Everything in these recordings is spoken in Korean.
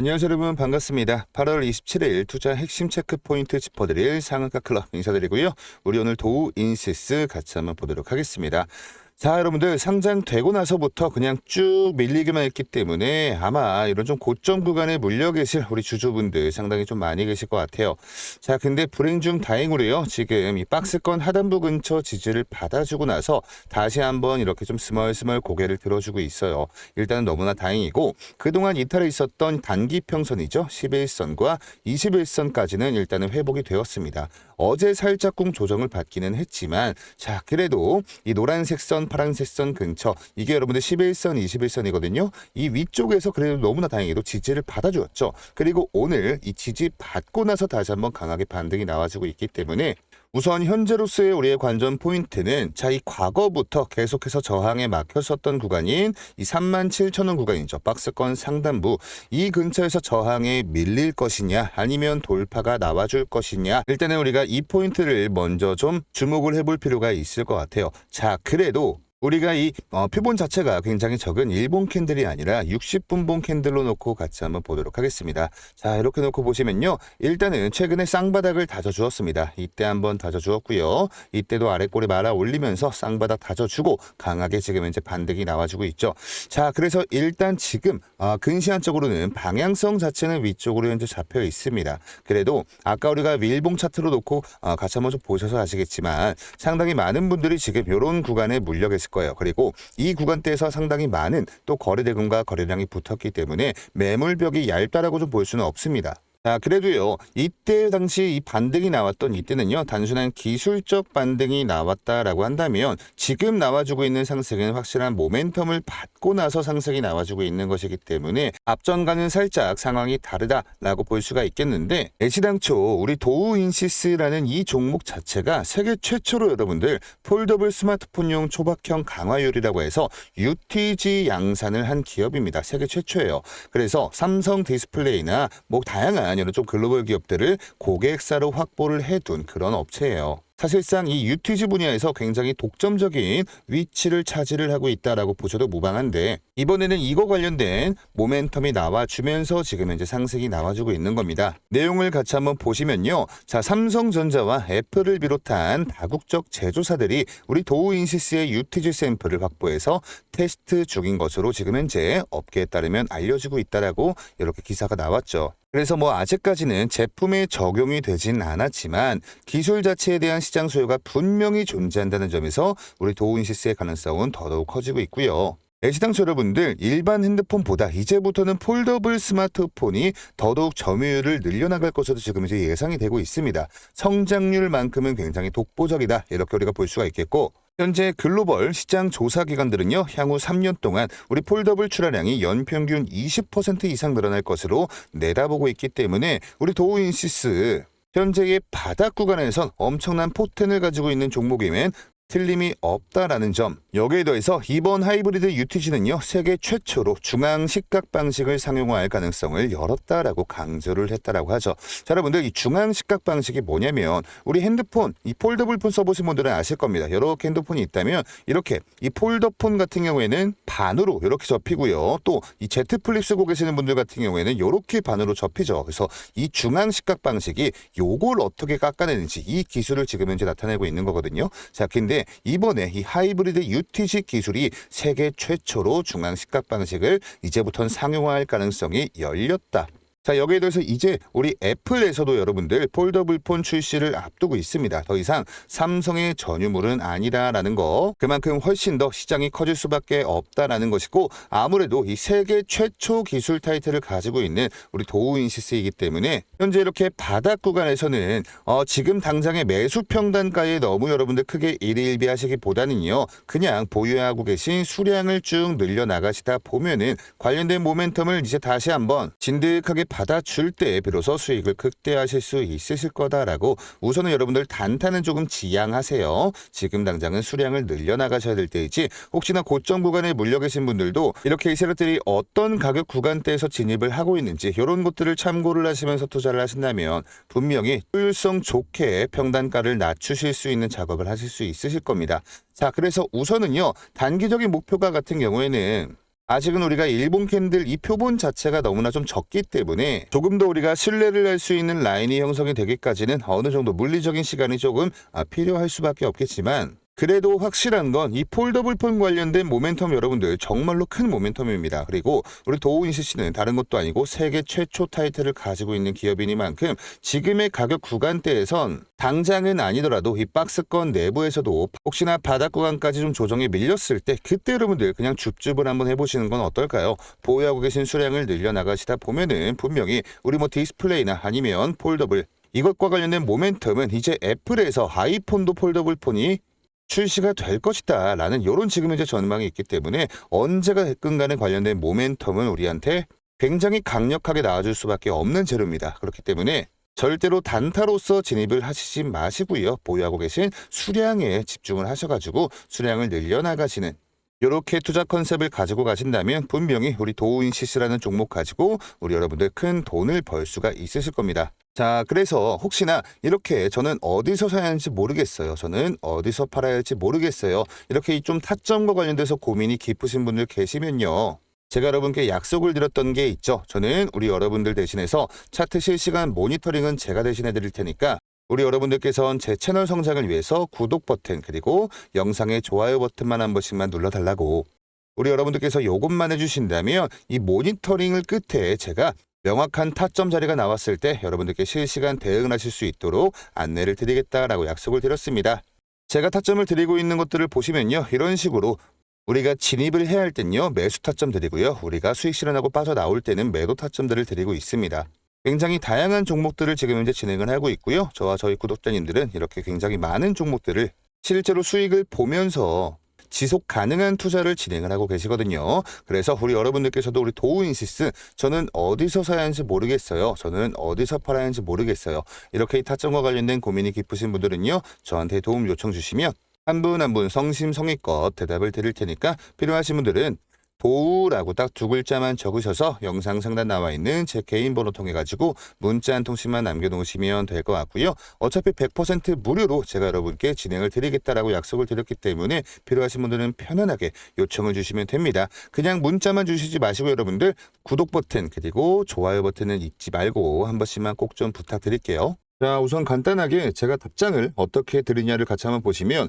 안녕하세요 여러분 반갑습니다. 8월 27일 투자 핵심 체크 포인트 짚어드릴 상한가 클럽 인사드리고요. 우리 오늘 도우 인시스 같이 한번 보도록 하겠습니다. 자 여러분들 상장되고 나서부터 그냥 쭉 밀리기만 했기 때문에 아마 이런 좀 고점 구간에 물려 계실 우리 주주분들 상당히 좀 많이 계실 것 같아요. 자 근데 불행 중 다행으로요. 지금 이 박스권 하단부 근처 지지를 받아주고 나서 다시 한번 이렇게 좀 스멀스멀 고개를 들어주고 있어요. 일단은 너무나 다행이고 그동안 이탈해 있었던 단기 평선이죠. 11선과 21선까지는 일단은 회복이 되었습니다. 어제 살짝쿵 조정을 받기는 했지만 자 그래도 이 노란색 선 파란색 선 근처 이게 여러분들 11선 21선이거든요. 이 위쪽에서 그래도 너무나 다행히도 지지를 받아주었죠. 그리고 오늘 이 지지 받고 나서 다시 한번 강하게 반등이 나와주고 있기 때문에 우선 현재로서의 우리의 관전 포인트는 자 이 과거부터 계속해서 저항에 막혔었던 구간인 이 37,000원 구간이죠. 박스권 상단부 이 근처에서 저항에 밀릴 것이냐 아니면 돌파가 나와줄 것이냐 일단은 우리가 이 포인트를 먼저 좀 주목을 해볼 필요가 있을 것 같아요. 자 그래도 우리가 이 어, 표본 자체가 굉장히 적은 일본 캔들이 아니라 60분봉 캔들로 놓고 같이 한번 보도록 하겠습니다. 자 이렇게 놓고 보시면요. 일단은 최근에 쌍바닥을 다져주었습니다. 이때 한번 다져주었고요. 이때도 아래꼬리 말아 올리면서 쌍바닥 다져주고 강하게 지금 이제 반등이 나와주고 있죠. 자 그래서 일단 지금 어, 근시안적으로는 방향성 자체는 위쪽으로 현재 잡혀 있습니다. 그래도 아까 우리가 밀봉 차트로 놓고 어, 같이 한번 좀 보셔서 아시겠지만 상당히 많은 분들이 지금 이런 구간에 물려 계실 거예요. 그리고 이 구간대에서 상당히 많은 또 거래대금과 거래량이 붙었기 때문에 매물벽이 얇다라고 좀 볼 수는 없습니다. 자, 그래도요, 이때 당시 이 반등이 나왔던 이때는요, 단순한 기술적 반등이 나왔다라고 한다면, 지금 나와주고 있는 상승은 확실한 모멘텀을 받고 나서 상승이 나와주고 있는 것이기 때문에, 앞전과는 살짝 상황이 다르다라고 볼 수가 있겠는데, 애시당초 우리 도우인시스라는 이 종목 자체가 세계 최초로 여러분들 폴더블 스마트폰용 초박형 강화율이라고 해서 UTG 양산을 한 기업입니다. 세계 최초예요. 그래서 삼성 디스플레이나 뭐 다양한 이런 좀 글로벌 기업들을 고객사로 확보를 해둔 그런 업체예요. 사실상 이 UTG 분야에서 굉장히 독점적인 위치를 차지를 하고 있다라고 보셔도 무방한데 이번에는 이거 관련된 모멘텀이 나와주면서 지금 현재 상승이 나와주고 있는 겁니다. 내용을 같이 한번 보시면요. 자, 삼성전자와 애플을 비롯한 다국적 제조사들이 우리 도우인시스의 UTG 샘플을 확보해서 테스트 중인 것으로 지금 현재 업계에 따르면 알려지고 있다라고 이렇게 기사가 나왔죠. 그래서 뭐 아직까지는 제품에 적용이 되진 않았지만 기술 자체에 대한 시장 수요가 분명히 존재한다는 점에서 우리 도우인시스의 가능성은 더더욱 커지고 있고요. 애시당초 여러분들 일반 핸드폰보다 이제부터는 폴더블 스마트폰이 더더욱 점유율을 늘려나갈 것으로 지금 이제 예상이 되고 있습니다. 성장률만큼은 굉장히 독보적이다 이렇게 우리가 볼 수가 있겠고 현재 글로벌 시장 조사 기관들은요, 향후 3년 동안 우리 폴더블 출하량이 연평균 20% 이상 늘어날 것으로 내다보고 있기 때문에 우리 도우인시스 현재의 바닥 구간에선 엄청난 포텐을 가지고 있는 종목이면 틀림이 없다라는 점. 여기에 더해서 이번 하이브리드 UTG는요, 세계 최초로 중앙 식각 방식을 상용화할 가능성을 열었다라고 강조를 했다라고 하죠. 자, 여러분들 이 중앙 식각 방식이 뭐냐면 우리 핸드폰, 이 폴더블 폰 써보신 분들은 아실 겁니다. 이렇게 핸드폰이 있다면 이렇게 이 폴더폰 같은 경우에는 반으로 이렇게 접히고요. 또 이 Z 플립 쓰고 계시는 분들 같은 경우에는 이렇게 반으로 접히죠. 그래서 이 중앙 식각 방식이 요걸 어떻게 깎아내는지 이 기술을 지금 현재 나타내고 있는 거거든요. 자, 근데 이번에 이 하이브리드 UTC 기술이 세계 최초로 중앙 식각 방식을 이제부터는 상용화할 가능성이 열렸다. 자, 여기에 대해서 이제 우리 애플에서도 여러분들 폴더블 폰 출시를 앞두고 있습니다. 더 이상 삼성의 전유물은 아니다라는 거. 그만큼 훨씬 더 시장이 커질 수밖에 없다라는 것이고 아무래도 이 세계 최초 기술 타이틀을 가지고 있는 우리 도우인시스이기 때문에 현재 이렇게 바닥 구간에서는 어, 지금 당장의 매수 평단가에 너무 여러분들 크게 일일비하시기보다는요. 그냥 보유하고 계신 수량을 쭉 늘려 나가시다 보면은 관련된 모멘텀을 이제 다시 한번 진득하게 받아줄 때 비로소 수익을 극대화하실 수 있으실 거다라고 우선은 여러분들 단타는 조금 지양하세요. 지금 당장은 수량을 늘려나가셔야 될 때이지 혹시나 고점 구간에 물려 계신 분들도 이렇게 이 세력들이 어떤 가격 구간대에서 진입을 하고 있는지 이런 것들을 참고를 하시면서 투자를 하신다면 분명히 효율성 좋게 평단가를 낮추실 수 있는 작업을 하실 수 있으실 겁니다. 자, 그래서 우선은요, 단기적인 목표가 같은 경우에는 아직은 우리가 일본 캔들 이 표본 자체가 너무나 좀 적기 때문에 조금 더 우리가 신뢰를 할 수 있는 라인이 형성이 되기까지는 어느 정도 물리적인 시간이 조금 아, 필요할 수밖에 없겠지만 그래도 확실한 건 이 폴더블 폰 관련된 모멘텀 여러분들 정말로 큰 모멘텀입니다. 그리고 우리 도우인스 씨는 다른 것도 아니고 세계 최초 타이틀을 가지고 있는 기업이니만큼 지금의 가격 구간대에선 당장은 아니더라도 이 박스권 내부에서도 혹시나 바닥 구간까지 좀 조정이 밀렸을 때 그때 여러분들 그냥 줍줍을 한번 해보시는 건 어떨까요? 보유하고 계신 수량을 늘려나가시다 보면은 분명히 우리 뭐 디스플레이나 아니면 폴더블 이것과 관련된 모멘텀은 이제 애플에서 아이폰도 폴더블 폰이 출시가 될 것이다 라는 이런 지금 이제 전망이 있기 때문에 언제가 됐든 간에 관련된 모멘텀은 우리한테 굉장히 강력하게 나와줄 수밖에 없는 재료입니다. 그렇기 때문에 절대로 단타로서 진입을 하시지 마시고요. 보유하고 계신 수량에 집중을 하셔가지고 수량을 늘려나가시는 이렇게 투자 컨셉을 가지고 가신다면 분명히 우리 도우인시스라는 종목 가지고 우리 여러분들 큰 돈을 벌 수가 있으실 겁니다. 자, 그래서 혹시나 이렇게 저는 어디서 사야 하는지 모르겠어요. 저는 어디서 팔아야 할지 모르겠어요. 이렇게 이좀 타점과 관련돼서 고민이 깊으신 분들 계시면요. 제가 여러분께 약속을 드렸던 게 있죠. 저는 우리 여러분들 대신해서 차트 실시간 모니터링은 제가 대신해 드릴 테니까 우리 여러분들께서는 제 채널 성장을 위해서 구독 버튼 그리고 영상의 좋아요 버튼만 한 번씩만 눌러달라고 우리 여러분들께서 요것만 해주신다면 이 모니터링을 끝에 제가 명확한 타점 자리가 나왔을 때 여러분들께 실시간 대응을 하실 수 있도록 안내를 드리겠다라고 약속을 드렸습니다. 제가 타점을 드리고 있는 것들을 보시면요. 이런 식으로 우리가 진입을 해야 할 땐요. 매수 타점 드리고요. 우리가 수익 실현하고 빠져나올 때는 매도 타점들을 드리고 있습니다. 굉장히 다양한 종목들을 지금 현재 진행을 하고 있고요. 저와 저희 구독자님들은 이렇게 굉장히 많은 종목들을 실제로 수익을 보면서 지속 가능한 투자를 진행을 하고 계시거든요. 그래서 우리 여러분들께서도 우리 도우인시스 저는 어디서 사야 하는지 모르겠어요. 저는 어디서 팔아야 하는지 모르겠어요. 이렇게 이 타점과 관련된 고민이 깊으신 분들은요. 저한테 도움 요청 주시면 한 분 한분 성심성의껏 대답을 드릴 테니까 필요하신 분들은 도우라고 딱 두 글자만 적으셔서 영상 상단 나와 있는 제 개인 번호 통해 가지고 문자 한 통씩만 남겨놓으시면 될 것 같고요. 어차피 100% 무료로 제가 여러분께 진행을 드리겠다라고 약속을 드렸기 때문에 필요하신 분들은 편안하게 요청을 주시면 됩니다. 그냥 문자만 주시지 마시고 여러분들 구독 버튼 그리고 좋아요 버튼은 잊지 말고 한 번씩만 꼭 좀 부탁드릴게요. 자 우선 간단하게 제가 답장을 어떻게 드리냐를 같이 한번 보시면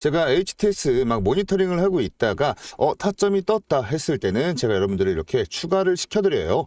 제가 HTS 막 모니터링을 하고 있다가 어 타점이 떴다 했을 때는 제가 여러분들을 이렇게 추가를 시켜드려요.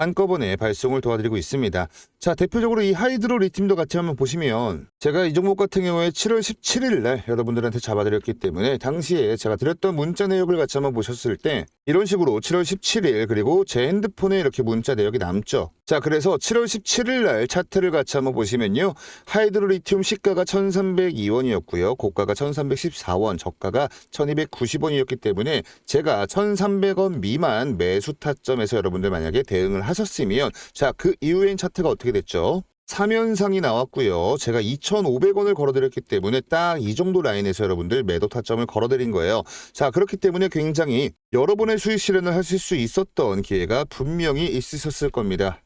한꺼번에 발송을 도와드리고 있습니다. 자, 대표적으로 이 하이드로 리튬도 같이 한번 보시면 제가 이 종목 같은 경우에 7월 17일 날 여러분들한테 잡아드렸기 때문에 당시에 제가 드렸던 문자 내역을 같이 한번 보셨을 때 이런 식으로 7월 17일 그리고 제 핸드폰에 이렇게 문자 내역이 남죠. 자, 그래서 7월 17일 날 차트를 같이 한번 보시면요. 하이드로 리튬 시가가 1,302원이었고요. 고가가 1,314원, 저가가 1,290원이었기 때문에 제가 1,300원 미만 매수 타점에서 여러분들 만약에 대응을 하셨으면 자, 그 이후엔 차트가 어떻게 됐죠? 3연상이 나왔고요. 제가 2,500원을 걸어드렸기 때문에 딱 이 정도 라인에서 여러분들 매도 타점을 걸어드린 거예요. 자, 그렇기 때문에 굉장히 여러 번의 수익 실현을 하실 수 있었던 기회가 분명히 있으셨을 겁니다.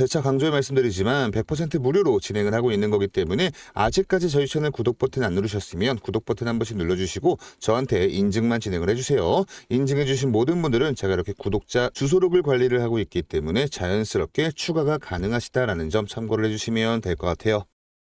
재차 강조해 말씀드리지만 100% 무료로 진행을 하고 있는 거기 때문에 아직까지 저희 채널 구독 버튼 안 누르셨으면 구독 버튼 한 번씩 눌러주시고 저한테 인증만 진행을 해주세요. 인증해주신 모든 분들은 제가 이렇게 구독자 주소록을 관리를 하고 있기 때문에 자연스럽게 추가가 가능하시다라는 점 참고를 해주시면 될 것 같아요.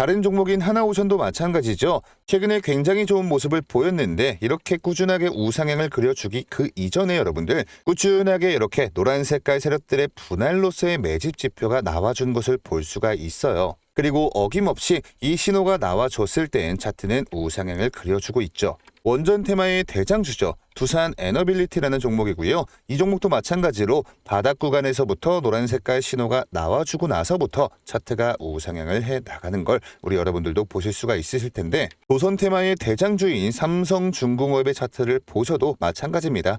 다른 종목인 하나오션도 마찬가지죠. 최근에 굉장히 좋은 모습을 보였는데 이렇게 꾸준하게 우상향을 그려주기 그 이전에 여러분들 꾸준하게 이렇게 노란 색깔 세력들의 분할로서의 매집 지표가 나와준 것을 볼 수가 있어요. 그리고 어김없이 이 신호가 나와줬을 땐 차트는 우상향을 그려주고 있죠. 원전 테마의 대장주죠. 두산 에너빌리티라는 종목이고요. 이 종목도 마찬가지로 바닥 구간에서부터 노란 색깔 신호가 나와주고 나서부터 차트가 우상향을 해 나가는 걸 우리 여러분들도 보실 수가 있으실 텐데 조선 테마의 대장주인 삼성중공업의 차트를 보셔도 마찬가지입니다.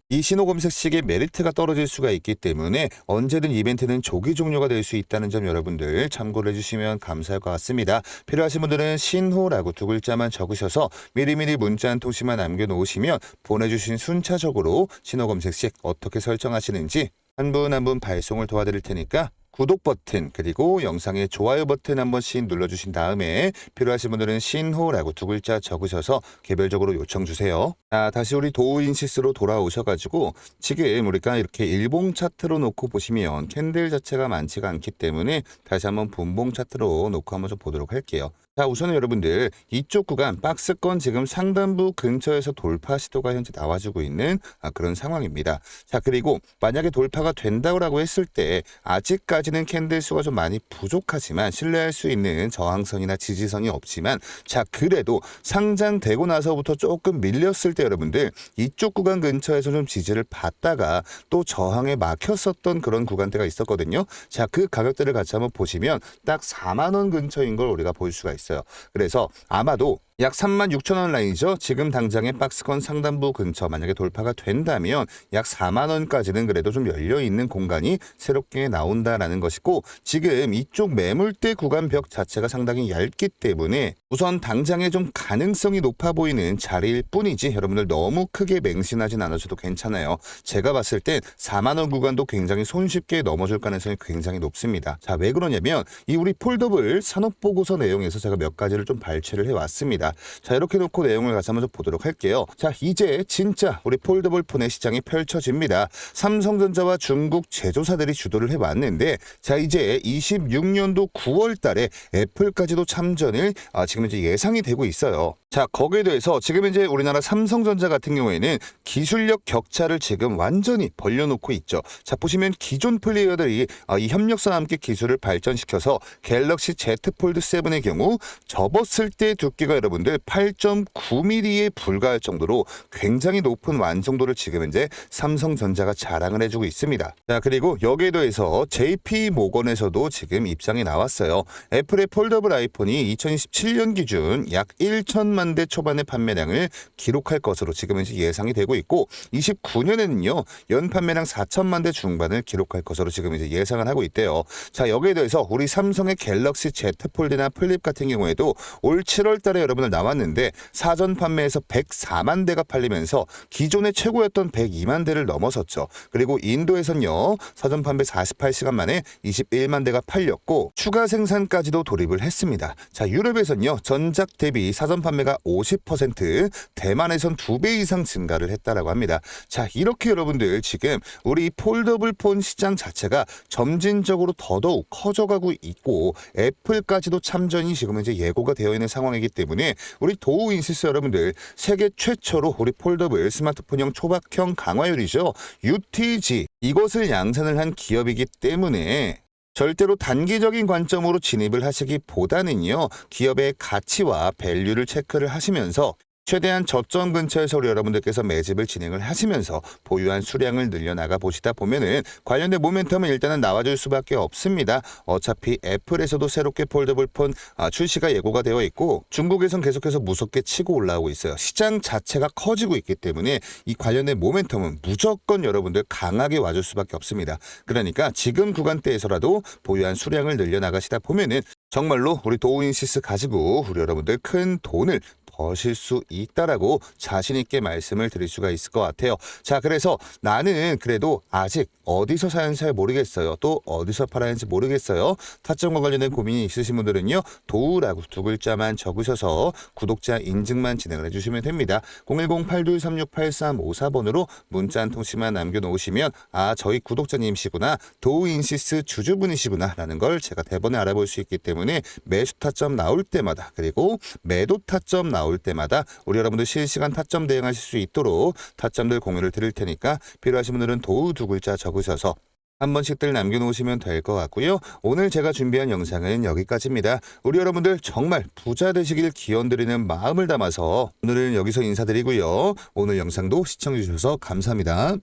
이 신호 검색식의 메리트가 떨어질 수가 있기 때문에 언제든 이벤트는 조기 종료가 될 수 있다는 점 여러분들 참고를 해주시면 감사할 것 같습니다. 필요하신 분들은 신호라고 두 글자만 적으셔서 미리미리 문자 한 통씩만 남겨놓으시면 보내주신 순차적으로 신호 검색식 어떻게 설정하시는지 한 분 한분 발송을 도와드릴 테니까 구독 버튼 그리고 영상의 좋아요 버튼 한 번씩 눌러주신 다음에 필요하신 분들은 신호라고 두 글자 적으셔서 개별적으로 요청 주세요. 자 다시 우리 도우인시스로 돌아오셔가지고 지금 우리가 이렇게 일봉 차트로 놓고 보시면 캔들 자체가 많지가 않기 때문에 다시 한번 분봉 차트로 놓고 한번 좀 보도록 할게요. 자 우선은 여러분들 이쪽 구간 박스권 지금 상단부 근처에서 돌파 시도가 현재 나와주고 있는 아, 그런 상황입니다. 자 그리고 만약에 돌파가 된다고 했을 때 아직까지 는 캔들 수가 좀 많이 부족하지만 신뢰할 수 있는 저항선이나 지지선이 없지만 자 그래도 상장되고 나서부터 조금 밀렸을 때 여러분들 이쪽 구간 근처에서 좀 지지를 받다가 또 저항에 막혔었던 그런 구간대가 있었거든요. 자 그 가격대를 같이 한번 보시면 딱 4만 원 근처인 걸 우리가 볼 수가 있어요. 그래서 아마도 약 3만 6천 원 라인이죠. 지금 당장의 박스권 상단부 근처 만약에 돌파가 된다면 약 4만 원까지는 그래도 좀 열려 있는 공간이 새롭게 나온다라는 것이고 지금 이쪽 매물대 구간 벽 자체가 상당히 얇기 때문에 우선 당장에 좀 가능성이 높아 보이는 자리일 뿐이지 여러분들 너무 크게 맹신하진 않으셔도 괜찮아요. 제가 봤을 땐 4만 원 구간도 굉장히 손쉽게 넘어질 가능성이 굉장히 높습니다. 자, 왜 그러냐면 이 우리 폴더블 산업 보고서 내용에서 제가 몇 가지를 좀 발췌를 해 왔습니다. 자, 이렇게 놓고 내용을 같이 한번 좀 보도록 할게요. 자, 이제 진짜 우리 폴더블 폰의 시장이 펼쳐집니다. 삼성전자와 중국 제조사들이 주도를 해 왔는데 자, 이제 26년도 9월 달에 애플까지도 참전을 아, 지금 이제 예상이 되고 있어요. 자, 거기에 대해서 지금 이제 우리나라 삼성전자 같은 경우에는 기술력 격차를 지금 완전히 벌려놓고 있죠. 자, 보시면 기존 플레이어들이 아, 이 협력사와 함께 기술을 발전시켜서 갤럭시 Z 폴드 7의 경우 접었을 때 두께가 여러분들 8.9mm에 불과할 정도로 굉장히 높은 완성도를 지금 이제 삼성전자가 자랑을 해주고 있습니다. 자, 그리고 여기에 더해서 JP 모건에서도 지금 입장이 나왔어요. 애플의 폴더블 아이폰이 2027년 기준 약 1천만 대 초반의 판매량을 기록할 것으로 지금 예상이 되고 있고 29년에는요 연 판매량 4천만 대 중반을 기록할 것으로 지금 이제 예상을 하고 있대요. 자 여기에 대해서 우리 삼성의 갤럭시 Z 폴드나 플립 같은 경우에도 올 7월달에 여러분들 나왔는데 사전 판매에서 104만 대가 팔리면서 기존의 최고였던 102만 대를 넘어섰죠. 그리고 인도에선요 사전 판매 48시간 만에 21만 대가 팔렸고 추가 생산까지도 돌입을 했습니다. 자 유럽에선요 전작 대비 사전 판매가 50% 대만에선 2배 이상 증가를 했다라고 합니다. 자 이렇게 여러분들 지금 우리 폴더블 폰 시장 자체가 점진적으로 더더욱 커져가고 있고 애플까지도 참전이 지금 이제 예고가 되어 있는 상황이기 때문에 우리 도우 인시스 여러분들 세계 최초로 우리 폴더블 스마트폰형 초박형 강화율이죠 UTG 이것을 양산을 한 기업이기 때문에 절대로 단기적인 관점으로 진입을 하시기보다는요, 기업의 가치와 밸류를 체크를 하시면서 최대한 저점 근처에서 우리 여러분들께서 매집을 진행을 하시면서 보유한 수량을 늘려나가 보시다 보면은 관련된 모멘텀은 일단은 나와줄 수밖에 없습니다. 어차피 애플에서도 새롭게 폴더블 폰 아, 출시가 예고가 되어 있고 중국에선 계속해서 무섭게 치고 올라오고 있어요. 시장 자체가 커지고 있기 때문에 이 관련된 모멘텀은 무조건 여러분들 강하게 와줄 수밖에 없습니다. 그러니까 지금 구간대에서라도 보유한 수량을 늘려나가시다 보면은 정말로 우리 도우인시스 가지고 우리 여러분들 큰 돈을 버실 수 있다라고 자신 있게 말씀을 드릴 수가 있을 것 같아요. 자, 그래서 나는 그래도 아직 어디서 사는지 잘 모르겠어요. 또 어디서 팔아야 하는지 모르겠어요. 타점과 관련된 고민이 있으신 분들은요. 도우라고 두 글자만 적으셔서 구독자 인증만 진행을 해주시면 됩니다. 010-8236-8354번으로 문자 한 통씩만 남겨놓으시면 아 저희 구독자님이시구나 도우인시스 주주분이시구나 라는 걸 제가 대번에 알아볼 수 있기 때문에 매수 타점 나올 때마다 그리고 매도 타점 나올 때마다 우리 여러분들 실시간 타점 대응하실 수 있도록 타점들 공유를 드릴 테니까 필요하신 분들은 도우 두 글자 적으셔서 한 번씩들 남겨놓으시면 될 것 같고요. 오늘 제가 준비한 영상은 여기까지입니다. 우리 여러분들 정말 부자 되시길 기원드리는 마음을 담아서 오늘은 여기서 인사드리고요. 오늘 영상도 시청해주셔서 감사합니다.